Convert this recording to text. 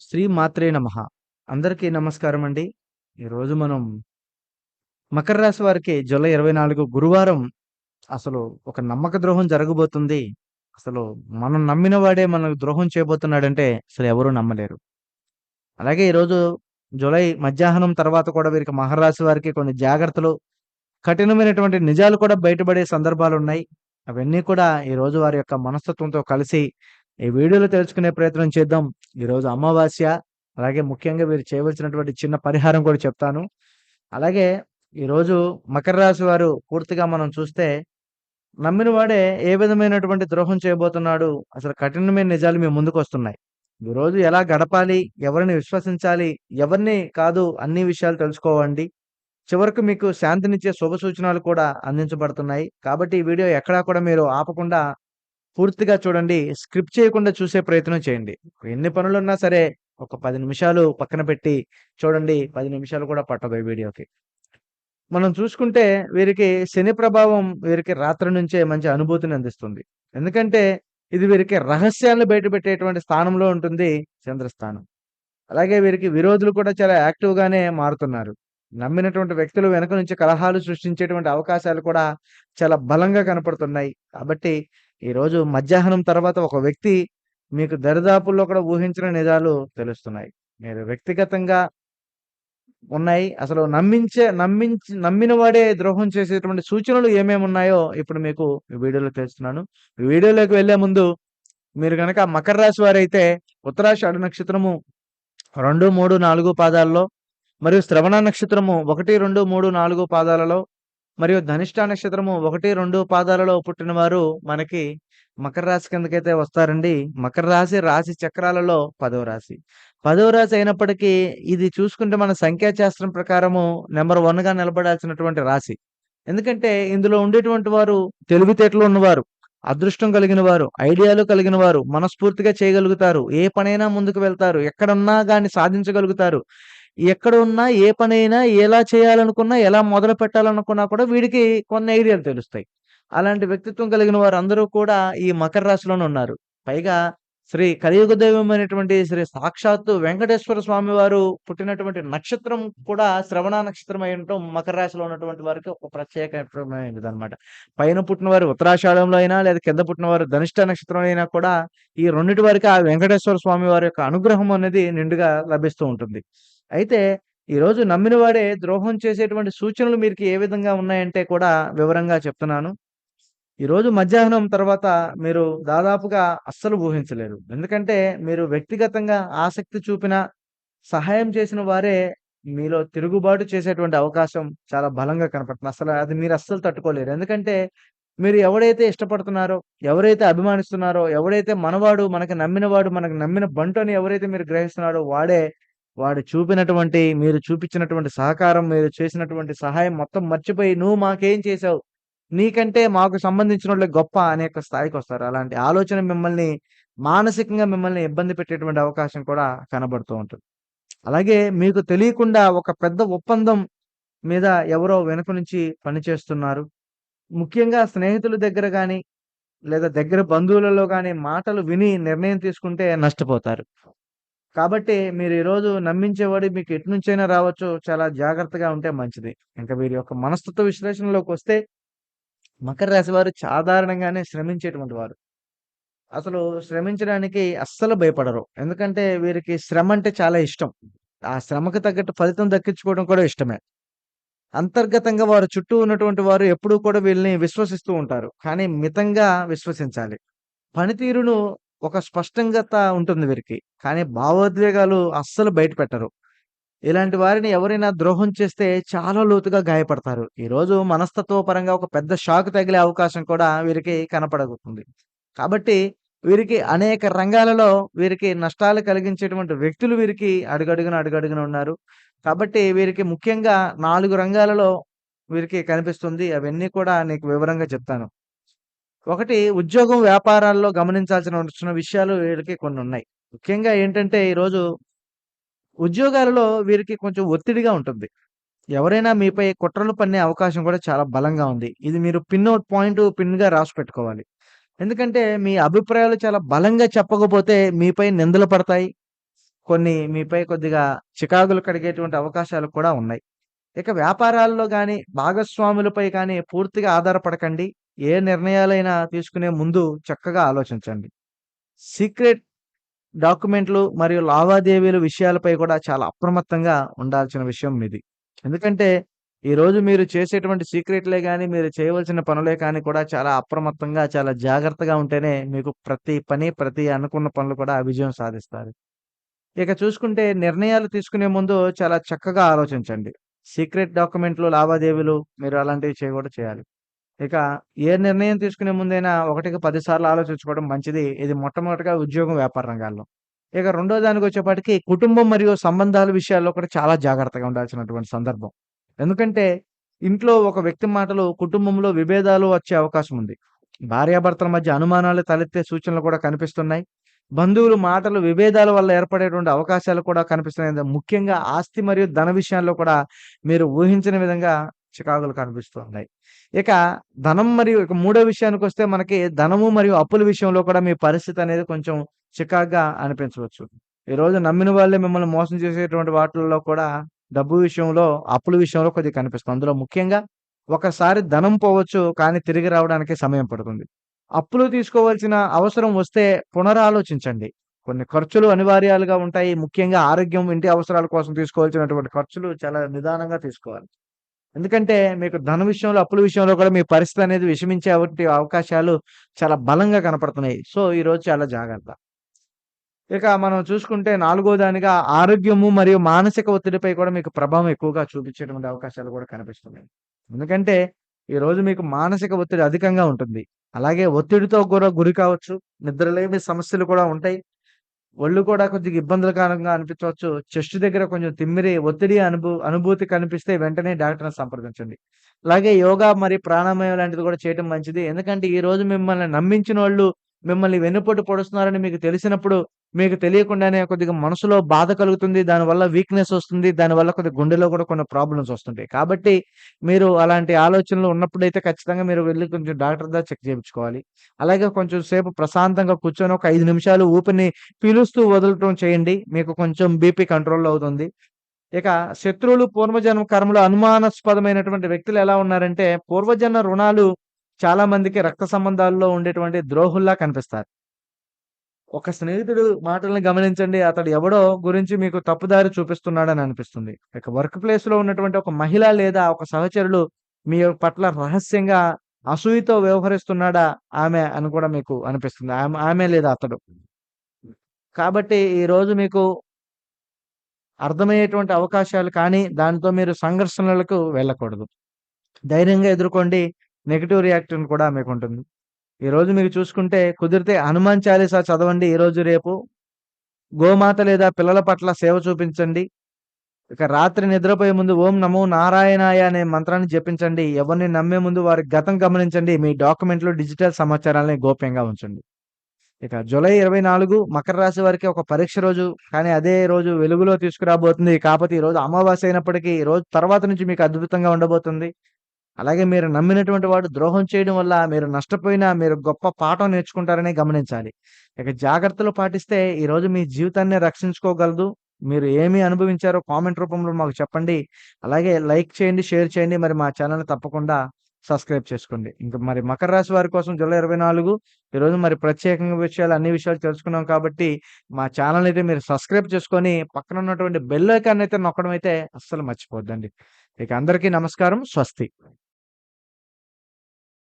శ్రీ మాత్రే నమః. అందరికీ నమస్కారం అండి. ఈరోజు మనం మకర రాశి వారికి జూలై 24 గురువారం అసలు ఒక నమ్మక ద్రోహం జరగబోతుంది. అసలు మనం నమ్మిన వాడే మనకు ద్రోహం చేయబోతున్నాడంటే అసలు ఎవరు నమ్మలేరు. అలాగే ఈరోజు జూలై మధ్యాహ్నం తర్వాత కూడా వీరికి మకర రాశి వారికి కొన్ని జాగ్రత్తలు, కఠినమైనటువంటి నిజాలు కూడా బయటపడే సందర్భాలు ఉన్నాయి అవన్నీ కూడా ఈరోజు వారి యొక్క మనస్తత్వంతో కలిసి ఈ వీడియోలో తెలుసుకునే ప్రయత్నం చేద్దాం. ఈరోజు అమావాస్య. అలాగే ముఖ్యంగా మీరు చేయవలసినటువంటి చిన్న పరిహారం కూడా చెప్తాను. అలాగే ఈరోజు మకర రాశి వారు పూర్తిగా మనం చూస్తే నమ్మిన వాడే ఏ విధమైనటువంటి ద్రోహం చేయబోతున్నాడు. అసలు కఠినమైన నిజాలు మీ ముందుకు వస్తున్నాయి ఈరోజు ఎలా గడపాలి? ఎవరిని విశ్వసించాలి? ఎవరిని కాదు అన్ని విషయాలు తెలుసుకోవండి. చివరకు మీకు శాంతినిచ్చే శుభ సూచనలు కూడా అందించబడుతున్నాయి. కాబట్టి ఈ వీడియో ఎక్కడా కూడా మీరు ఆపకుండా పూర్తిగా చూడండి. స్క్రిప్ట్ చేయకుండా చూసే ప్రయత్నం చేయండి. ఎన్ని పనులు ఉన్నా సరే ఒక పది నిమిషాలు పక్కన పెట్టి చూడండి. పది నిమిషాలు కూడా పట్టదు ఈ వీడియోకి. మనం చూసుకుంటే వీరికి శని ప్రభావం వీరికి రాత్రి నుంచే మంచి అనుభూతిని అందిస్తుంది. ఎందుకంటే ఇది వీరికి రహస్యాలను బయటపెట్టేటువంటి స్థానంలో ఉంటుంది చంద్రస్థానం. అలాగే వీరికి విరోధులు కూడా చాలా యాక్టివ్‌గానే మారుతున్నారు. నమ్మినటువంటి వ్యక్తులు వెనక నుంచి కలహాలు సృష్టించేటువంటి అవకాశాలు కూడా చాలా బలంగా కనపడుతున్నాయి. కాబట్టి ఈరోజు మధ్యాహ్నం తర్వాత ఒక వ్యక్తి మీకు దరిదాపుల్లో కూడా ఊహించిన నిజాలు తెలుస్తున్నాయి. మీరు వ్యక్తిగతంగా ఉన్నాయి. అసలు నమ్మించే నమ్మించి నమ్మిన వాడే ద్రోహం చేసేటువంటి సూచనలు ఏమేమి ఉన్నాయో ఇప్పుడు మీకు ఈ వీడియోలో తెలుస్తున్నాను. ఈ వీడియోలోకి వెళ్ళే ముందు మీరు కనుక మకర రాశి వారైతే ఉత్తరాషాఢ నక్షత్రము 2, 3, 4 పాదాల్లో మరియు శ్రవణ నక్షత్రము 1, 2, 3, 4 పాదాలలో మరియు ధనిష్ట నక్షత్రము 1, 2 పాదాలలో పుట్టినవారు మనకి మకర రాశి కిందకైతే వస్తారండి. మకర రాశి రాశి చక్రాలలో పదవ రాశి. పదవ రాశి అయినప్పటికీ ఇది చూసుకుంటే మన సంఖ్యాశాస్త్రం ప్రకారము నెంబర్ వన్గా నిలబడాల్సినటువంటి రాశి. ఎందుకంటే ఇందులో ఉండేటువంటి వారు తెలివితేటలు ఉన్నవారు, అదృష్టం కలిగిన వారు, ఐడియాలు కలిగిన వారు, మనస్ఫూర్తిగా చేయగలుగుతారు. ఏ పనైనా ముందుకు వెళ్తారు. ఎక్కడున్నా కానీ సాధించగలుగుతారు. ఎక్కడ ఉన్నా ఏ పనైనా ఎలా చేయాలనుకున్నా, ఎలా మొదలు పెట్టాలనుకున్నా కూడా వీడికి కొన్ని ఐడియాలు తెలుస్తాయి. అలాంటి వ్యక్తిత్వం కలిగిన వారందరూ కూడా ఈ మకర రాశిలోనే ఉన్నారు. పైగా శ్రీ కలియుగ దైవమైనటువంటి శ్రీ సాక్షాత్తు వెంకటేశ్వర స్వామి వారు పుట్టినటువంటి నక్షత్రం కూడా శ్రవణ నక్షత్రం అయి ఉండటం మకర రాశిలో ఉన్నటువంటి వారికి ఒక ప్రత్యేకమైనది అనమాట పైన పుట్టిన వారు ఉత్తరాషాఢంలో అయినా లేదా కింద పుట్టిన వారు ధనిష్ట నక్షత్రం అయినా కూడా ఈ రెండింటి వారికి ఆ వెంకటేశ్వర స్వామి వారి యొక్క అనుగ్రహం అనేది నిండుగా లభిస్తూ ఉంటుంది. అయితే ఈరోజు నమ్మిన వాడే ద్రోహం చేసేటువంటి సూచనలు మీకు ఏ విధంగా ఉన్నాయంటే కూడా వివరంగా చెప్తున్నాను. ఈరోజు మధ్యాహ్నం తర్వాత మీరు దాదాపుగా అస్సలు ఊహించలేరు. ఎందుకంటే మీరు వ్యక్తిగతంగా ఆసక్తి చూపిన, సహాయం చేసిన వారే మీలో తిరుగుబాటు చేసేటువంటి అవకాశం చాలా బలంగా కనపడుతుంది. అసలు అది మీరు అస్సలు తట్టుకోలేరు. ఎందుకంటే మీరు ఎవడైతే ఇష్టపడుతున్నారో, ఎవరైతే అభిమానిస్తున్నారో, ఎవడైతే మనవాడు, మనకు నమ్మినవాడు, మనకు నమ్మిన బంటు అని ఎవరైతే మీరు గ్రహిస్తున్నారో వాడే వాడు చూపినటువంటి మీరు చూపించినటువంటి సహకారం, మీరు చేసినటువంటి సహాయం మొత్తం మర్చిపోయి నువ్వు మాకేం చేసావు? నీకంటే మాకు సంబంధించినోళ్ళే గొప్ప అనే యొక్క స్థాయికొస్తారు. అలాంటి ఆలోచన మిమ్మల్ని మానసికంగా మిమ్మల్ని ఇబ్బంది పెట్టేటువంటి అవకాశం కూడా కనబడుతూ ఉంటుంది. అలాగే మీకు తెలియకుండా ఒక పెద్ద ఒప్పందం మీద ఎవరో వెనుక నుంచి పనిచేస్తున్నారు. ముఖ్యంగా స్నేహితుల దగ్గర కానీ లేదా దగ్గర బంధువులలో కానీ మాటలు విని నిర్ణయం తీసుకుంటే నష్టపోతారు. కాబట్టి మీరు ఈరోజు నమ్మించేవాడు మీకు ఎటు నుంచైనా రావచ్చు. చాలా జాగ్రత్తగా ఉంటే మంచిది. ఇంకా వీరి యొక్క మనస్తత్వ విశ్లేషణలోకి వస్తే మకర రాశి వారు సాధారణంగానే శ్రమించేటువంటి వారు. అసలు శ్రమించడానికి అస్సలు భయపడరు. ఎందుకంటే వీరికి శ్రమ అంటే చాలా ఇష్టం. ఆ శ్రమకు తగ్గట్టు ఫలితం దక్కించుకోవడం కూడా ఇష్టమే. అంతర్గతంగా వారు చుట్టూ ఉన్నటువంటి వారు ఎప్పుడూ కూడా వీళ్ళని విశ్వసిస్తూ ఉంటారు. కానీ మితంగా విశ్వసించాలి. పనితీరును ఒక స్పష్టంగత ఉంటుంది వీరికి. కానీ భావోద్వేగాలు అస్సలు బయట పెట్టరు. ఇలాంటి వారిని ఎవరైనా ద్రోహం చేస్తే చాలా లోతుగా గాయపడతారు. ఈరోజు మనస్తత్వ పరంగా ఒక పెద్ద షాక్ తగిలే అవకాశం కూడా వీరికి కనపడగుతుంది కాబట్టి వీరికి అనేక రంగాలలో వీరికి నష్టాలు కలిగించేటువంటి వ్యక్తులు వీరికి అడుగడుగున, అడుగడుగున ఉన్నారు. కాబట్టి వీరికి ముఖ్యంగా నాలుగు రంగాలలో వీరికి కనిపిస్తుంది. అవన్నీ కూడా నీకు వివరంగా చెప్తాను. ఒకటి ఉద్యోగం, వ్యాపారాల్లో గమనించాల్సిన విషయాలు వీళ్ళకి కొన్నున్నాయి. ముఖ్యంగా ఏంటంటే ఈరోజు ఉద్యోగాలలో వీరికి కొంచెం ఒత్తిడిగా ఉంటుంది. ఎవరైనా మీపై కుట్రలు పన్నే అవకాశం కూడా చాలా బలంగా ఉంది. ఇది మీరు పిన్ అవుట్ పాయింట్ పిన్‌గా రాసి పెట్టుకోవాలి ఎందుకంటే మీ అభిప్రాయాలు చాలా బలంగా చెప్పకపోతే మీపై నిందలు పడతాయి. కొన్ని మీపై కొద్దిగా చికాకులు కడిగేటువంటి అవకాశాలు కూడా ఉన్నాయి. ఇక వ్యాపారాల్లో కానీ భాగస్వాములపై కానీ పూర్తిగా ఆధారపడకండి. ఏ నిర్ణయాలైనా తీసుకునే ముందు చక్కగా ఆలోచించండి. సీక్రెట్ డాక్యుమెంట్లు మరియు లావాదేవీల విషయాలపై కూడా చాలా అప్రమత్తంగా ఉండాల్సిన విషయం ఇది. ఎందుకంటే ఈరోజు మీరు చేసేటువంటి సీక్రెట్‌లే కానీ మీరు చేయవలసిన పనులే కానీ కూడా చాలా అప్రమత్తంగా, చాలా జాగ్రత్తగా ఉంటేనే మీకు ప్రతి పని, ప్రతి అనుకున్న పనులు కూడా విజయం సాధిస్తారు. ఇక చూసుకుంటే నిర్ణయాలు తీసుకునే ముందు చాలా చక్కగా ఆలోచించండి. సీక్రెట్ డాక్యుమెంట్లు, లావాదేవీలు మీరు అలాంటివి చేయకూడదు చేయాలి. ఇక ఏ నిర్ణయం తీసుకునే ముందైనా ఒకటికి పదిసార్లు ఆలోచించుకోవడం మంచిది. ఇది మొట్టమొదటిగా ఉద్యోగం, వ్యాపార రంగాల్లో. ఇక రెండో దానికొచ్చేపాటికి కుటుంబం మరియు సంబంధాల విషయాల్లో కూడా చాలా జాగ్రత్తగా ఉండాల్సినటువంటి సందర్భం. ఎందుకంటే ఇంట్లో ఒక వ్యక్తి మాటలు కుటుంబంలో విభేదాలు వచ్చే అవకాశం ఉంది. భార్యాభర్తల మధ్య అనుమానాలు తలెత్తే సూచనలు కూడా కనిపిస్తున్నాయి. బంధువులు మాటలు విభేదాల వల్ల ఏర్పడేటువంటి అవకాశాలు కూడా కనిపిస్తున్నాయి. ముఖ్యంగా ఆస్తి మరియు ధన విషయాల్లో కూడా మీరు ఊహించని విధంగా చికాకులు కనిపిస్తున్నాయి. ఇక ధనం మరియు ఇక మూడో విషయానికి వస్తే మనకి ధనము మరియు అప్పుల విషయంలో కూడా మీ పరిస్థితి అనేది కొంచెం చికాగ్గా అనిపించవచ్చు. ఈరోజు నమ్మిన వాళ్ళే మిమ్మల్ని మోసం చేసేటువంటి వాటిల్లో కూడా డబ్బు విషయంలో, అప్పుల విషయంలో కొద్దిగా కనిపిస్తుంది. అందులో ముఖ్యంగా ఒకసారి ధనం పోవచ్చు. కానీ తిరిగి రావడానికి సమయం పడుతుంది. అప్పులు తీసుకోవాల్సిన అవసరం వస్తే పునరాలోచించండి. కొన్ని ఖర్చులు అనివార్యాలుగా ఉంటాయి. ముఖ్యంగా ఆరోగ్యం, ఇంటి అవసరాల కోసం తీసుకోవాల్సినటువంటి ఖర్చులు చాలా నిదానంగా తీసుకోవాలి. ఎందుకంటే మీకు ధన విషయంలో, అప్పుల విషయంలో కూడా మీ పరిస్థితి అనేది విషమించే అవకాశాలు చాలా బలంగా కనపడుతున్నాయి. సో, ఈరోజు చాలా జాగ్రత్త. ఇక మనం చూసుకుంటే నాలుగో దానిగా ఆరోగ్యము మరియు మానసిక ఒత్తిడిపై కూడా మీకు ప్రభావం ఎక్కువగా చూపించేటువంటి అవకాశాలు కూడా కనిపిస్తున్నాయి. ఎందుకంటే ఈరోజు మీకు మానసిక ఒత్తిడి అధికంగా ఉంటుంది. అలాగే ఒత్తిడితో కూడా గురి కావచ్చు. నిద్రలేమి సమస్యలు కూడా ఉంటాయి. ఒళ్ళు కూడా కొద్దిగా ఇబ్బందులకరంగా అనిపించవచ్చు. చెస్ట్ దగ్గర కొంచెం తిమ్మిరి, ఒత్తిడి అనుభూ అనుభూతి కనిపిస్తే వెంటనే డాక్టర్‌ని సంప్రదించండి. అలాగే యోగా మరి ప్రాణాయామం లాంటిది కూడా చేయటం మంచిది. ఎందుకంటే ఈ రోజు మిమ్మల్ని నమ్మించిన వాళ్ళు మిమ్మల్ని వెన్నుపోటు పొడుస్తున్నారని మీకు తెలిసినప్పుడు మీకు తెలియకుండానే కొద్దిగా మనసులో బాధ కలుగుతుంది. దానివల్ల వీక్‌నెస్ వస్తుంది. దానివల్ల కొద్దిగా గుండెలో కూడా కొన్ని ప్రాబ్లమ్స్ వస్తుంటాయి. కాబట్టి మీరు అలాంటి ఆలోచనలు ఉన్నప్పుడైతే ఖచ్చితంగా మీరు వెళ్ళి కొంచెం డాక్టర్ దగ్గర చెక్ చేయించుకోవాలి అలాగే కొంచెం సేపు ప్రశాంతంగా కూర్చొని ఒక ఐదు నిమిషాలు ఊపిరిని పీలుస్తూ వదలటం చేయండి. మీకు కొంచెం బీపీ కంట్రోల్ అవుతుంది. ఇక శత్రువులు పూర్వజన్మ కర్మలో అనుమానాస్పదమైనటువంటి వ్యక్తులు ఎలా ఉన్నారంటే పూర్వజన్మ రుణాలు చాలా మందికి రక్త సంబంధాల్లో ఉండేటువంటి ద్రోహుల్లా కనిపిస్తారు. ఒక స్నేహితుడు మాటలను గమనించండి. అతడు ఎవడో గురించి మీకు తప్పుదారి చూపిస్తున్నాడని అనిపిస్తుంది. ఇక వర్క్ ప్లేస్‌లో ఉన్నటువంటి ఒక మహిళ లేదా ఒక సహచరులు మీ పట్ల రహస్యంగా అసూయతో వ్యవహరిస్తున్నాడా ఆమె అని కూడా మీకు అనిపిస్తుంది. ఆమె ఆమె లేదా అతడు. కాబట్టి ఈరోజు మీకు అర్థమయ్యేటువంటి అవకాశాలు కానీ, దాంతో మీరు సంఘర్షణలకు వెళ్ళకూడదు. ధైర్యంగా ఎదుర్కోండి. నెగిటివ్ రియాక్షన్ కూడా మీకుంటుంది. ఈరోజు మీరు చూసుకుంటే కుదిరితే హనుమాన్ చాలీసా చదవండి ఈరోజు, రేపు. గోమాత లేదా పిల్లల పట్ల సేవ చూపించండి. ఇక రాత్రి నిద్రపోయే ముందు ఓం నమో నారాయణాయ అనే మంత్రాన్ని జపించండి. ఎవరిని నమ్మే ముందు వారి గతం గమనించండి. మీ డాక్యుమెంట్‌లు, డిజిటల్ సమాచారాన్ని గోప్యంగా ఉంచండి. ఇక జూలై 24 మకర రాశి వారికి ఒక పరీక్ష రోజు. కానీ అదే రోజు వెలుగులో తీసుకురాబోతుంది. కాపోతే ఈరోజు అమావాస్య అయినప్పటికీ ఈ రోజు తర్వాత నుంచి మీకు అద్భుతంగా ఉండబోతుంది. అలాగే మీరు నమ్మినటువంటి వాడు ద్రోహం చేయడం వల్ల మీరు నష్టపోయినా మీరు గొప్ప పాఠం నేర్చుకుంటారని గమనించాలి. ఇక జాగ్రత్తలు పాటిస్తే ఈరోజు మీ జీవితాన్ని రక్షించుకోగలదు. మీరు ఏమి అనుభవించారో కామెంట్ రూపంలో మాకు చెప్పండి. అలాగే లైక్ చేయండి, షేర్ చేయండి. మరి మా ఛానల్ తప్పకుండా సబ్స్క్రైబ్ చేసుకోండి. ఇంకా మరి మకర రాశి వారి కోసం జూలై 24 ఈరోజు మరి ప్రత్యేకంగా విషయాలు అన్ని విషయాలు తెలుసుకున్నాం కాబట్టి మా ఛానల్ అయితే మీరు సబ్స్క్రైబ్ చేసుకొని పక్కన ఉన్నటువంటి బెల్ ఐకాన్ అయితే నొక్కడం అయితే అస్సలు మర్చిపోద్దండి ఇక అందరికీ నమస్కారం. స్వస్తి.